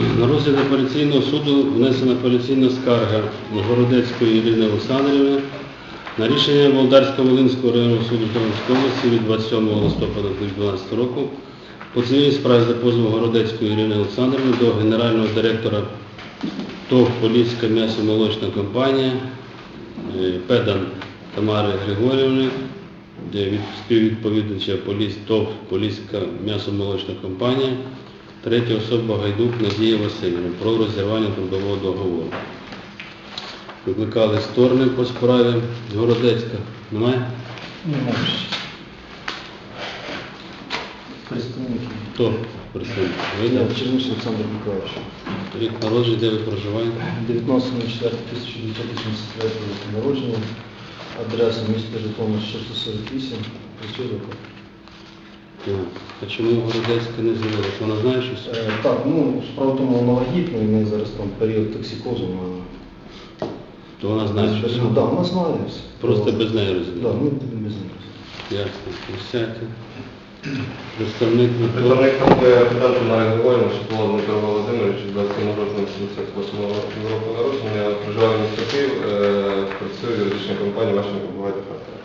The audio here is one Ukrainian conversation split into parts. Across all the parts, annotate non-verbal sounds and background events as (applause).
На розгляд апеляційного суду внесена апеляційна скарга Городецької Ірини Олександрівни на рішення Володарсько-Волинського районного суду Тернопільської області від 27 листопада 2012 року по цивільній справі за позовом Городецької Ірини Олександрівни до генерального директора ТОВ Поліська м'ясомолочна компанія е, Педан Тамари Григорівни, співвідповідача ТОВ Поліська м'ясомолочна компанія, третя особа Гайдук Надія Васильівна про розірвання трудового договору. Викликали сторони по справі Городецька. Немає? Немає. Представники. Хто представник? Ви Я да? Черниш Олександр Миколаївич. Рік народження, де ви проживаєте? 19.04.1983 року народження. Адреса міста Житомир 648. Працює ВК. Так. А чому Городецька не з'явилася? Вона знає щось? Е, Так, ну, справа в тому, вона вагітна, і в неї зараз там період токсикозу. Вона... То вона знає щось? Так, да, вона знає все. Просто без неї Так, розуміє. ми без неї. Ясно. Присядьте. Представник ВК. Представник президента Григорівна, Шатова Дмитро Володимирович, 27 жовтня 78 року народження, проживає в місті Київ, е, працює в юридичній компанії вашої побуваєте фактора.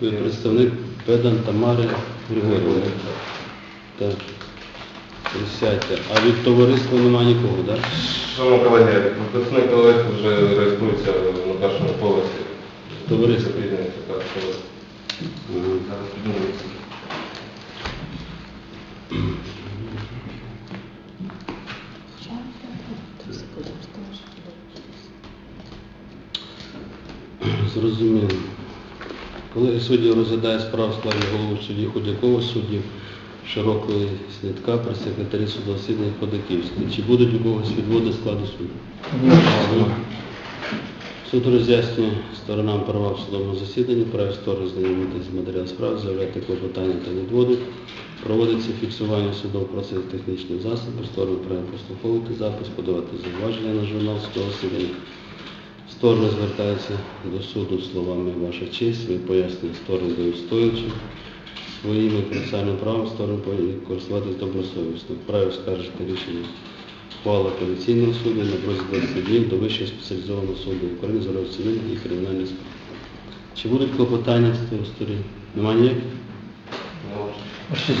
Ви представник Педан Тамари Григорівни. Так. Присядьте. А від товариства немає нікого, так? Шановні колеги, представник товариства вже реєструється на першому поверсі. Товариство. Так, зараз піднімується. Зрозуміло. Колеги суддів розглядає справу в складі голови судді Худякова, суддів Широкої Снітка при секретарі суду Ходаківської. Чи будуть у когось відводи складу суду? Суд роз'яснює сторонам права в судовому засіданні, праві сторони знайомитися з матеріалом справи, заявляти клопотання та відводи. Проводиться фіксування судового процесу технічних засобів, сторони право прослуховувати запис, подавати зауваження на журнал судового засідання. Сторони звертаються до суду словами «Ваша честь», ви пояснює сторони дають стоячи. Своїми процесуальними правами сторони користуватися добросовісно. Вправі скаржити рішення ухвали апеляційного суду на протязі 20 днів до Вищого спеціалізованого суду України за цивільних і кримінальних справ. Чи будуть клопотання з тих сторін? Немає ніяких?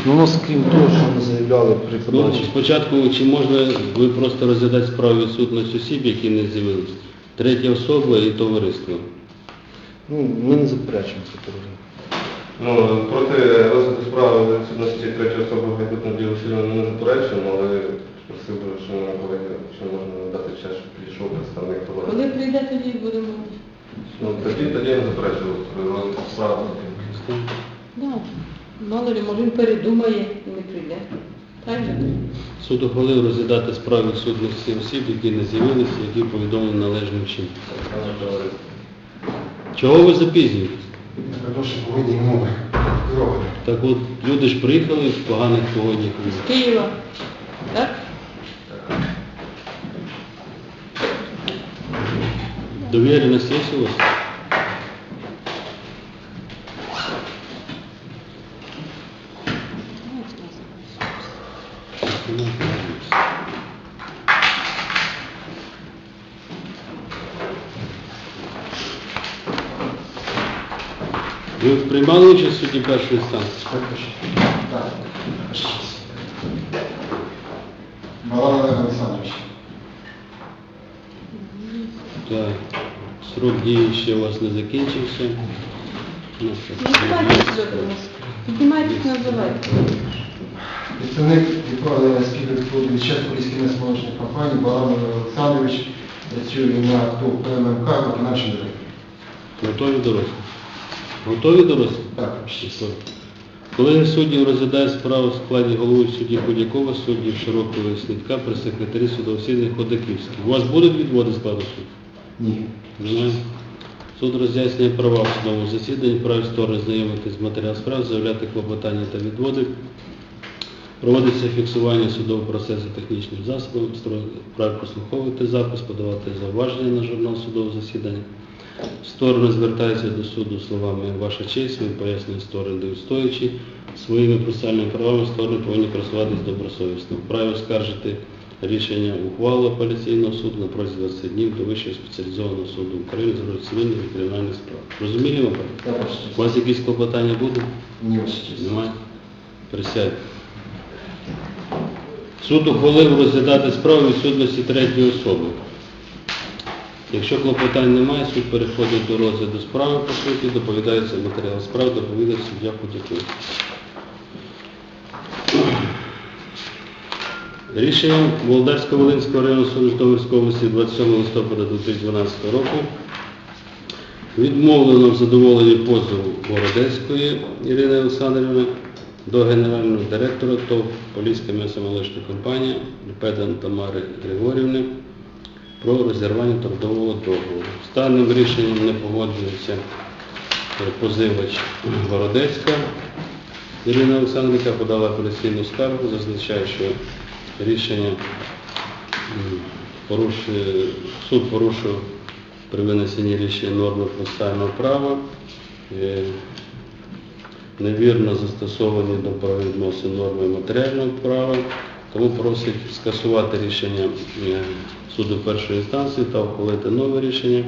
Ну, у крім того, що ми заявляли при Ну, спочатку, чи можна ви просто розглядати справу відсутність осіб, які не з'явилися? Третя особа і товариство. Ну, ми не заперечуємо це порушення. Ну, проти розгляду справи відсутності третьої особи Гайдут Надії Васильівни не заперечуємо, але просив би, що колеги, що можна дати час, щоб підійшов представник Коли прийде, тоді будемо. Ну, тоді, тоді не заперечував при розгляді справи. Да. Мало ли, може він передумає і не прийде. Так же? Суд ухвалив розглядати справу відсутності осіб, які не з'явилися, які повідомлені належним чином. Чого ви запізнюєтесь? Тому що погодні умови. Так от люди ж приїхали в поганих погодних З умовах. Києва. Так? Довіреність є у вас? Ви приймали участь в суді першої інстанції? Так. Балан Олег Олександрович. Так. Срок дії ще у вас не закінчився. Ну, що, до. Піднімайтесь, називайте. Представник відправлення співвідповіді Чесно-Поліської несмолочної компанії Балан Олег Олександрович працює на ТОВ ПММК виконавчим директором. Готові дорослі? Готові дорослі? Так. Готові. Колеги суддів розглядає справу в складі голови судді Ходякова, суддів Широкого і Снітка при секретарі судового Ходаківський. У вас будуть відводи складу суду? Ні. Немає. Суд роз'яснює права в судовому засіданні, праві сторони знайомитись з матеріалом справ, заявляти клопотання та відводи. Проводиться фіксування судового процесу технічним засобом, вправі прослуховувати запис, подавати зауваження на журнал судового засідання. Сторони звертаються до суду словами «Ваша честь», ви пояснює сторони дають стоячи. Своїми процесуальними правами сторони повинні користуватись добросовісно. Вправі оскаржити рішення ухвали апеляційного суду на протязі 20 днів до Вищого спеціалізованого суду України з цивільних і кримінальних справ. Я У вас якісь клопотання будуть? Ні. Немає? Присядьте. Суд ухвалив розглядати справу відсутності третьої особи. Якщо клопотань немає, суд переходить до розгляду справи по суті, доповідається матеріал справ, доповідає суддя Путяков. Рішенням Володарсько-Волинського району суду Житомирської області 27 листопада 2012 року Відмовлено в задоволенні позову Городецької Ірини Олександрівни до генерального директора ТОВ Поліська м'ясомолочна компанія Педан Тамари Григорівни про розірвання трудового договору. З даним рішенням не погоджується позивач Городецька Ірина Олександрівна, подала апеляційну скаргу, зазначає, що рішення порушує, суд порушив при винесенні рішення норми процесуального права, е, невірно застосовані до правовідносин норми матеріального права, тому просить скасувати рішення е, суду першої інстанції та ухвалити нове рішення,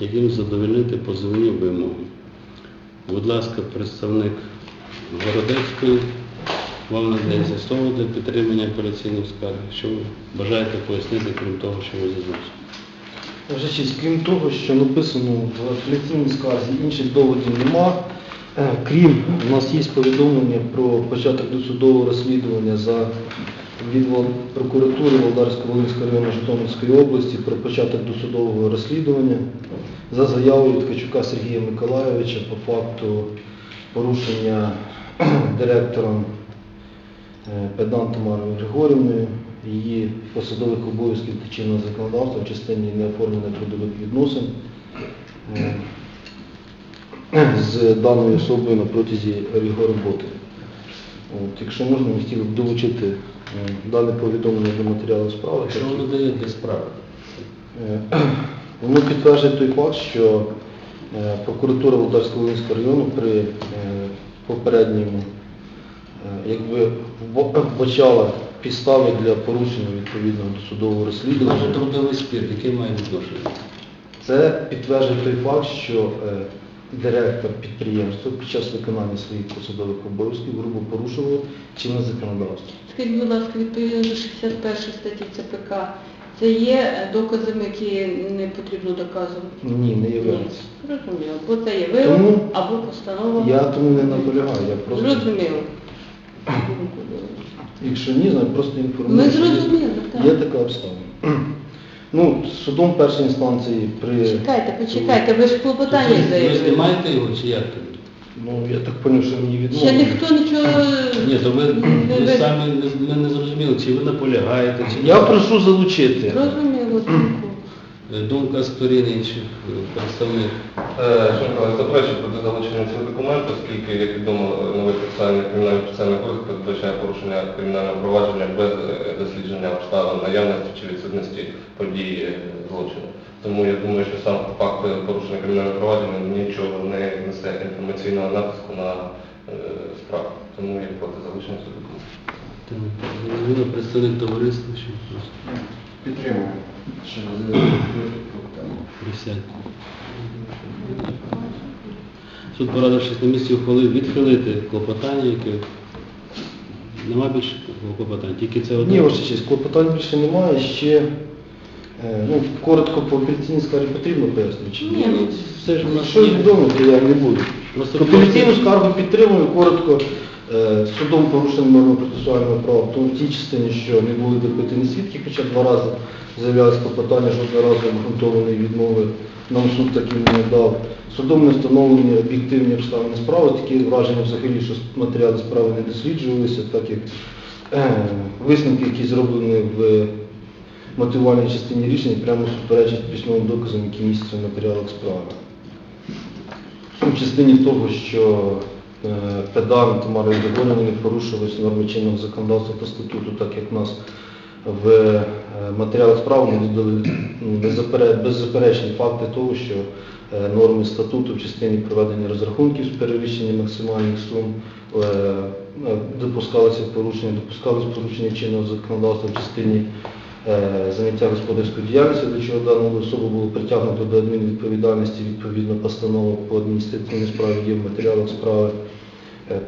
яким задовольнити позовні вимоги. Будь ласка, представник Городецької, вам надається слово для підтримання апеляційної скарги. Що ви бажаєте пояснити, крім того, що ви зазначили? Ваша честь, крім того, що написано в апеляційній скарзі, інших доводів нема. Е, Крім, у нас є повідомлення про початок досудового розслідування за від прокуратури Володарсько-Волинського району Житомирської області про початок досудового розслідування за заявою Ткачука Сергія Миколайовича по факту порушення (clears throat) директором е, Педан Тамарою Григорівною, її посадових обов'язків та чинного законодавства в частині неоформлення трудових відносин е, з даною особою на протязі його роботи. От, якщо можна, ми хотіли б долучити дане повідомлення до матеріалу справи. Що воно дає для справи? Е, Воно підтверджує той факт, що е, прокуратура Володарського району при е, попередньому е, якби вбачала підстави для порушення відповідного досудового розслідування. Наш трудовий спір, який має відношення? Це підтверджує той факт, що е, директор підприємства під час виконання своїх посадових обов'язків грубо порушував чинне законодавство. Скажіть, будь ласка, відповідно до 61 статті ЦПК, це є е, доказами, які не потрібно доказувати? Ні, не являється. Зрозуміло. Бо це є вирок Тому або постанова. Я тому не наполягаю, я просто, Зрозуміло. якщо ні, знаю, просто інформую. Ми зрозуміли, так. Є така обставина. Ну, судом першої інстанції при... Чекайте, почекайте, ви ж клопотання Ви заявили. знімаєте його чи як? Ну, я так зрозумів, що мені Ще відмовили. ніхто нічого... Ні, то ви, не ви ви- самі не, ми не зрозуміли, чи ви наполягаєте, чи ні. Я прошу залучити. Зрозуміло думку. Е, Думка сторін інших е, представник. Шановні, заперечую проти залучення цього документу, оскільки, як відомо, новий процесуальний кримінальний процесуальний кодекс передбачає порушення кримінального провадження без е, дослідження обставин наявності чи відсутності подій е, злочину. Тому я думаю, що сам факт порушення кримінального провадження нічого не несе інформаційного натиску на е, справу. Тому я проти залучення Зрозуміло, представник товариства, що просто Підтримую. Присядьте. Суд, порадившись на місці, ухвалив відхилити клопотання, яке нема більше клопотань, тільки це одне. Ні, ваша честь, клопотань більше немає. Ще, ну, коротко по апеляційній скаргі потрібно пояснити? чи Ні, ну, все ж у нас Що відомо, то я не буду. Просто Апеляційну скаргу підтримую коротко. Е, Судом порушено норми процесуального права, тому в тій частині, що не були допитані свідки, хоча два рази з'являлось клопотання, жодного разу обґрунтованої відмови нам суд таким не дав. Судом не встановлені об'єктивні обставини справи, такі враження взагалі, що матеріали справи не досліджувалися, так як е, висновки, які зроблені в мотивувальній частині рішення, прямо суперечать письмовим доказам, які містяться в матеріалах справи. В частині того, що е, педан Тамара Григорівна не порушились норми чинного законодавства та статуту, так як нас в е, матеріалах справи беззаперечні факти того, що е, норми статуту в частині проведення розрахунків з перевищення максимальних сум допускалися порушення, допускалися порушення чинного законодавства в частині заняття господарською діяльністю, до чого дану особу було притягнуто до адмінвідповідальності відповідно постанови по адміністративній справі є в матеріалах справи. Е,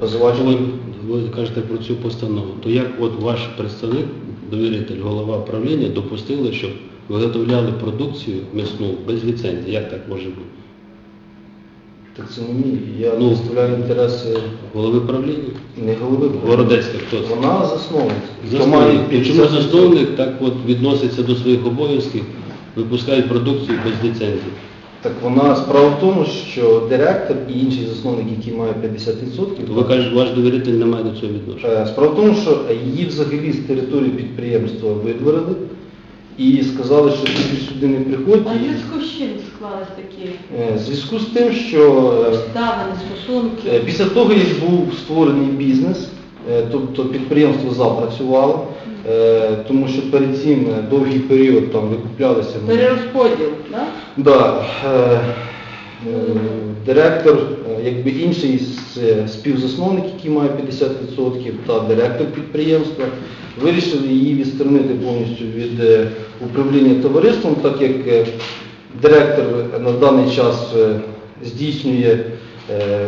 Ви, ви кажете про цю постанову. То як от ваш представник, довіритель, голова правління, допустили, щоб виготовляли продукцію м'ясну без ліцензії? Як так може бути? Так це не. Я Ну. представляю інтереси Голови правління? не голови. Городецька хто це? Вона засновник. Хто має І Чому 50%? засновник так от відноситься до своїх обов'язків, випускають продукцію без ліцензії? Так вона справа в тому, що директор і інший засновник, який має 50%, То ви кажете, ваш довіритель не має до цього відношення. Е, Справа в тому, що її взагалі з території підприємства видворили і сказали, що ти сюди не приходь. А в І, зв'язку з чим склались такі е, В зв'язку з тим, що е, обставини, е, стосунки? після того, як був створений бізнес, е, тобто підприємство запрацювало, е, тому що перед цим е, довгий період там викуплялися. Перерозподіл, так? Да, е, е, директор, е, якби інший е, співзасновник, який має 50%, та директор підприємства, вирішили її відсторонити повністю від е, управління товариством, так як е, директор на даний час е, здійснює е,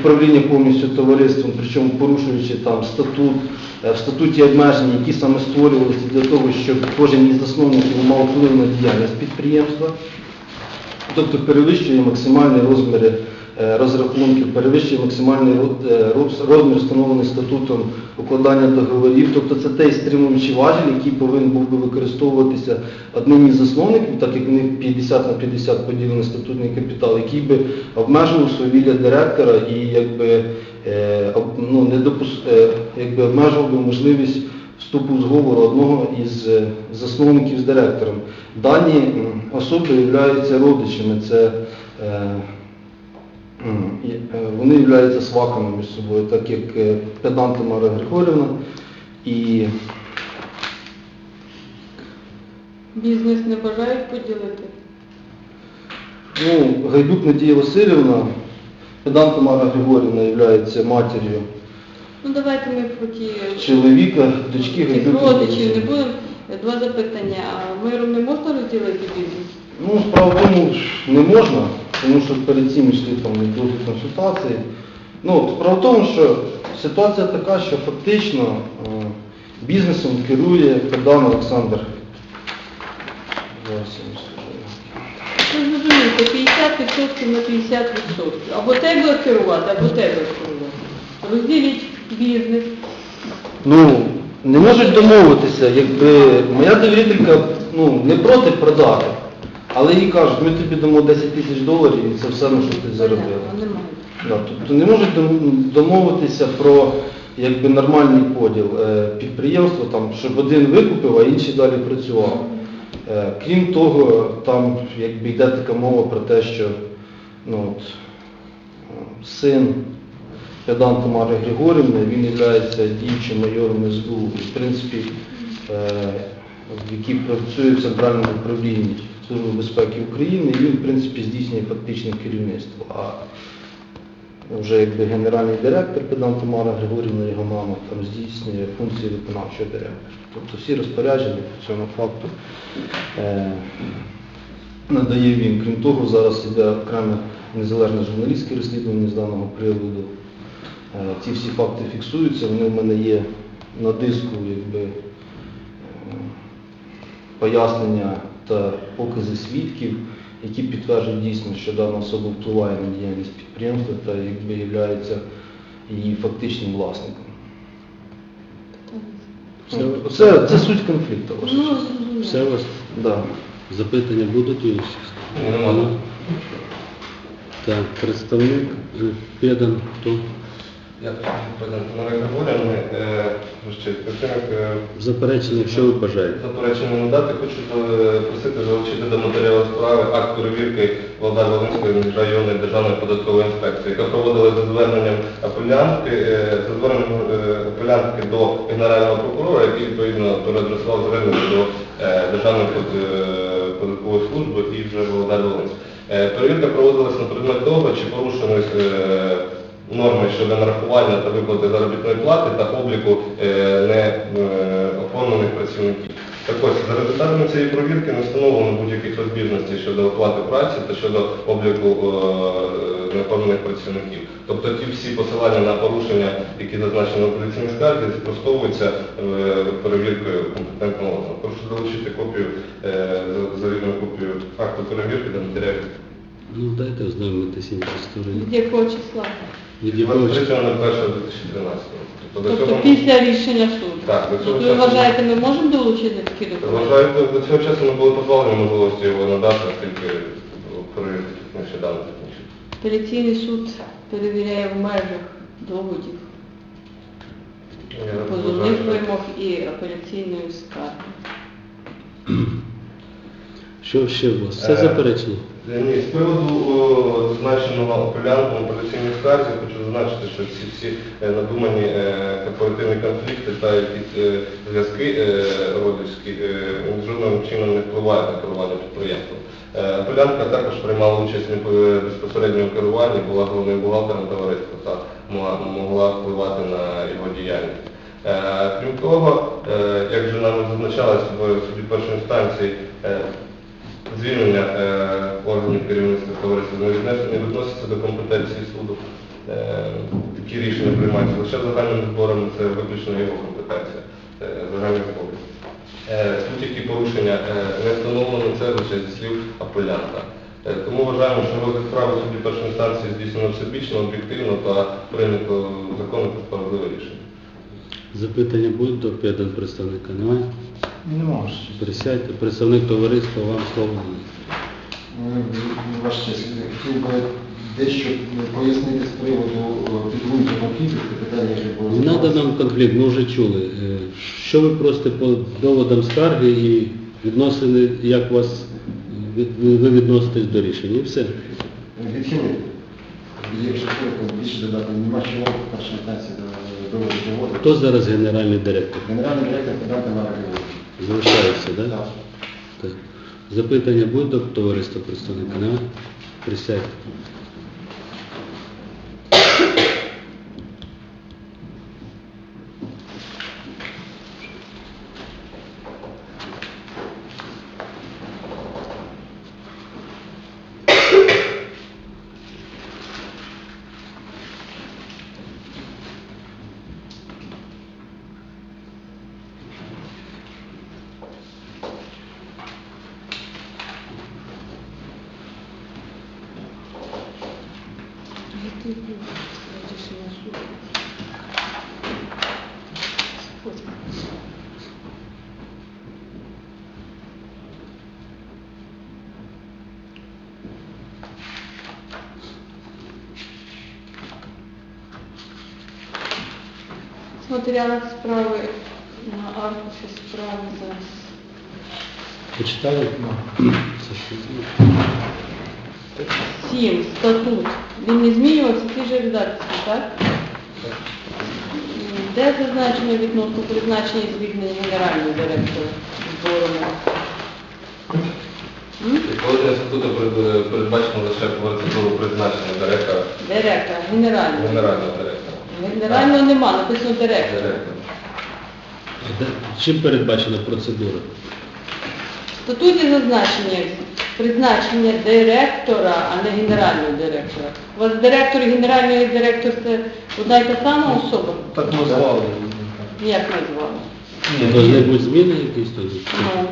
управління повністю товариством, причому порушуючи там статут, е, в статуті обмеження, які саме створювалися для того, щоб кожен із засновників мав вплив на діяльність підприємства тобто перевищує максимальні розміри е, розрахунків, перевищує максимальний е, роз- розмір, встановлений статутом укладання договорів. Тобто це той стримуючий важіль, який повинен був би використовуватися одним із засновників, так як в них 50 на 50 поділений статутний капітал, який би обмежував свавілля директора і якби, е, ну, не допус, якби обмежував би можливість вступу зговору одного із е, засновників з директором. Дані особи являються родичами, це, е, е, вони являються сваками між собою, так як е, педант Тамара Григорівна і Бізнес не бажають поділити? ну, Гайдук Надія Васильівна, педант Тамара Григорівна є матір'ю Ну давайте ми про ті чоловіка, дочки Гайдук. родичів не будемо. Два запитання. А миром не можна розділити бізнес? Ну, справа в тому, що не можна, тому що перед цим йшли там довгі консультації. Ну, справа в тому, що ситуація така, що фактично е, бізнесом керує Педан Олександр. Зараз я вам скажу. Ви зрозумієте, 50% на 50%. Або тебе керувати, або тебе керувати. Розділіть бізнес. Ну, не можуть домовитися, якби моя довірителька ну, не проти продати, але їй кажуть, ми тобі дамо 10 тисяч доларів і це все, на що ти заробила. Да, тобто не можуть домовитися про якби, нормальний поділ е, підприємства, там, щоб один викупив, а інший далі працював. Е, крім того, там якби, йде така мова про те, що ну, от, е, син Педан Тамари Григорівни, він є діючим майором СБУ, і, в принципі, е, який працює в центральному управлінні Служби безпеки України, і він, в принципі, здійснює фактичне керівництво. А вже якби генеральний директор Педан Тамара Григорівна, його мама, там здійснює функції виконавчого директора. Тобто всі розпорядження по цьому факту е, надає він. Крім того, зараз йде окреме незалежне журналістське розслідування з даного приводу. Е, ці всі факти фіксуються, вони в мене є на диску, якби е, пояснення та покази свідків, які підтверджують дійсно, що дана особа впливає на діяльність підприємства та якби є її фактичним власником. Все, Це, це суть конфлікту. Ну, все у вас Да. запитання будуть у нема. Так, представник е, Педан, хто? Я ще представник е, Заперечення, якщо ви бажаєте. Заперечення не дати, хочу е, просити залучити до матеріалу справи акт перевірки Володар Волинської міжрайонної державної податкової інспекції, яка проводила за зверненням апелянтки, е, за зверненням е, апелянтки до Генерального прокурора, який відповідно переадресував звернення до е, Державної под- е, податкової служби і вже Володар Волинський. Е, Перевірка проводилась на предмет того, чи порушені е, норми щодо нарахування та виплати заробітної плати та обліку е, не е, працівників. Так ось, за результатами цієї провірки не встановлено будь-яких розбіжностей щодо оплати праці та щодо обліку е, неоформлених працівників. Тобто ті всі посилання на порушення, які зазначені в апеляційній скарзі, спростовуються перевіркою компетентного органу. Прошу залучити копію, за- завірну копію акту перевірки та матеріалів. Ну, дайте ознайомитися інші сторони. Від якого числа? Від якого числа? 23 на 2013. Тобто до Тобто цього- після рішення суду. Так, до цього Ви часу- вважаєте, ми можемо долучити такі документи? Вважаю, до до цього часу не було позбавлено можливості його надати, оскільки перевірки нещодавно закінчили. Апеляційний суд перевіряє в межах доводів, Я позовних вважаю, що- вимог і апеляційної скарги. Що ще у вас? Все Е, заперечення? Е, Ні, з приводу о, зазначеного апелянтом апеляційної скарзі хочу зазначити, що ці всі е, надумані е, корпоративні конфлікти та якісь е, зв'язки е, родичські е, жодним чином не впливають на керування підприємством. Е, також приймала участь в безпосередньому керуванні, була головним бухгалтером товариства та могла- могла впливати на його діяльність. Е, Крім того, е, як вже нам зазначалось в суді першої інстанції, е, Звільнення е, органів керівництва товариства віднес- не відноситься до компетенції суду. Е, такі рішення приймаються лише загальним збором, це виключно його компетенція, е, загальний збори. Е, суть які порушення не встановлено це лише зі слів апелянта. Тому вважаємо, що розгляд справи в суді першої інстанції здійснено всебічно, об'єктивно та прийнято законне та справедливе рішення. Запитання будуть до п'ятого представника? Немає? Не можеш. Присядьте. Представник товариства, вам слово. Ваш честь, хотів би дещо пояснити з приводу е, підґрунтя конфлікту, питання, яке було Не треба нам конфлікт, ми вже чули. Е, Що ви просите по доводам скарги і відносини, як вас ви відноситесь до рішення? І все. Відхилити. Якщо більше додати, нема чого в першій інстанції доводи. Хто зараз генеральний директор? Генеральний директор Тамара Григорівна. Залишається, так? Так. Так. Запитання будуть до товариства представника? Присядьте. В матеріалах справи на аркуші справи зараз. Почитали? Ну. Це що це? 7. Статут. Він не змінювався в тій же редакції, так? Де зазначено відносно призначення і звільнення генерального директора збору? Положення статуту перед- передбачено лише процедуру призначення директора, Директора, генерального. генерального директора. Генерального нема, написано директор. Директор. Чим передбачена процедура? В статуті зазначення призначення директора, а не генерального директора. У вас директор і генеральний директор це одна й та сама особа? Так назвали. Як назвали? не бути зміни якісь тоді? Ну,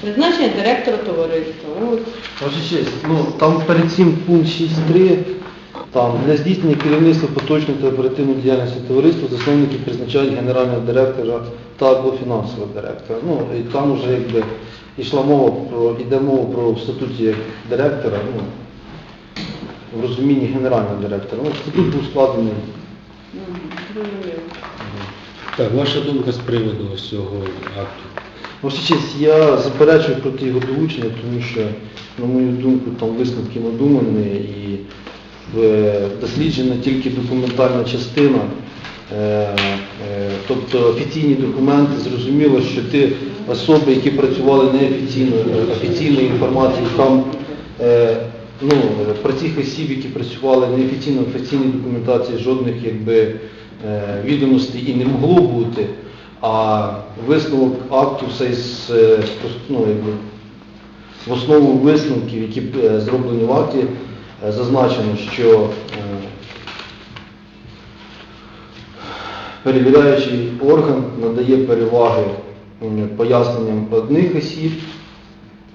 Призначення директора товариства. От. Ваша честь, ну там перед цим пункт 6.3, там для здійснення керівництва поточної та оперативної діяльності товариства засновники призначають генерального директора та або фінансового директора. Ну і там вже якби йшла мова про, іде мова про в статуті директора, ну, в розумінні генерального директора. Ну, статут був складений. Так, ваша думка з приводу ось цього акту? Ваша честь, я заперечую проти його долучення, тому що, на мою думку, там висновки надумані і досліджена тільки документальна частина. Е, е, Тобто офіційні документи, зрозуміло, що ті особи, які працювали неофіційно, е, офіційної інформації, там е, ну, е, про цих осіб, які працювали неофіційно в офіційній документації, жодних якби, е, відомостей і не могло бути. А висновок акту все з, е, ну, якби, в основу висновків, які е, зроблені в акті, е, зазначено, що е, перевіряючий орган надає переваги поясненням одних осіб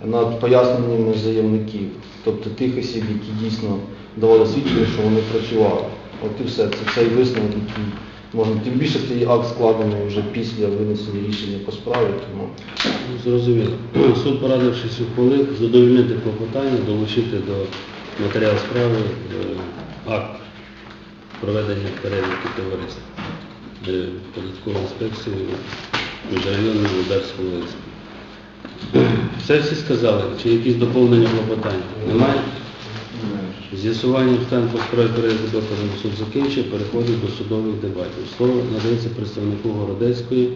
над поясненнями заявників, тобто тих осіб, які дійсно давали свідчення, що вони працювали. От і все. Це цей висновок, який можна, тим більше цей акт складений вже після винесення рішення по справі, тому Зрозуміло. Суд, порадившись, ухвалив задовольнити клопотання, долучити до матеріалу справи е, акт проведення перевірки товариства е, податкової інспекції міжрайонного Ударського ЛСП. Все всі сказали, чи якісь доповнення клопотань? Немає? З'ясування обставин по справі перегляду доказів суд закінчив, переходить до судових дебатів. Слово надається представнику Городецької,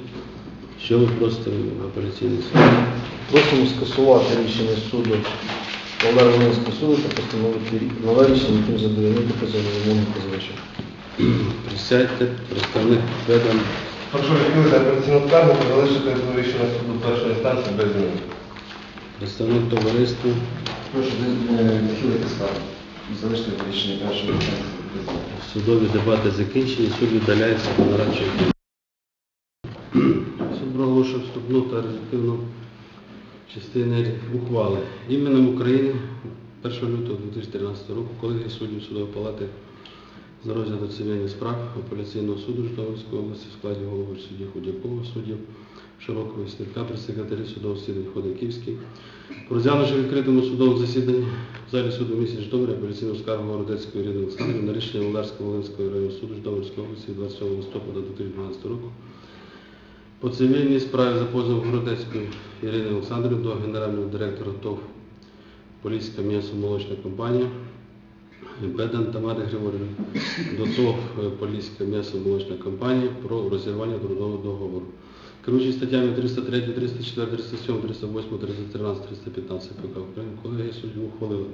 що ви просите в апеляційний суд. просимо скасувати рішення суду Володимирського суду та постановити рішення, яким задовольнити позовному позивачу. Присядьте, представник ведом. Прошу відхилити апеляційну скаргу та залишити рішення суду першої інстанції без змін. Представник товариства. Прошу е, відхилити скаргу. Залишити рішення першої інстанції. без змін. Судові дебати закінчені, суд віддаляється до нарадчої. Суд проголошує вступну та результативну частини ухвали. Іменем України 1 лютого 2013 року колегія суддів судової палати з розгляду цивільних справ апеляційного суду Житомирської області в складі голови судді Худякова, суддів Широкого і Снірка, прес-секретарі судового засідання Ходаківський. Розглянувши в відкритому судовому засіданні в залі суду місті Житомирі апеляційну скаргу Городецької Ірини Олександрівни на рішення Володарського Волинського районного суду Житомирської області 27 листопада 2012 року по цивільній справі за позовом Городецької Ірини Олександрівни до генерального директора ТОВ Поліська м'ясомолочна компанія Бедан Тамари Григорівни до ТОВ Поліська м'ясомолочна компанія про розірвання трудового договору. Керуючи статтями 303, 304, 307, 308, 313, 315 ПК України, колегія суддів ухвалила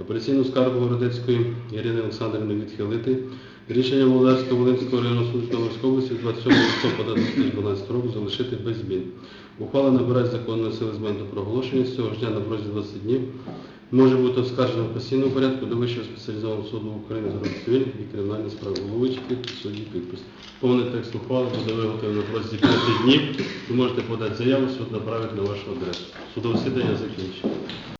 апеляційну скаргу Городецької Ірини Олександрівни відхилити. Рішення Володарського Волинського районного суду Житомирської області 27 листопада 2012 року залишити без змін. Ухвала набирає законної сили з моменту проголошення. З цього ж дня на протязі 20 днів може бути оскаржена в постійному порядку до Вищого спеціалізованого суду України з розгляду цивільних і кримінальних справ головуючий підпис, судді підпис. Повний текст ухвали буде виготовлений на протязі 5 днів. Ви можете подати заяву, суд направить на вашу адресу. Судове засідання закінчено.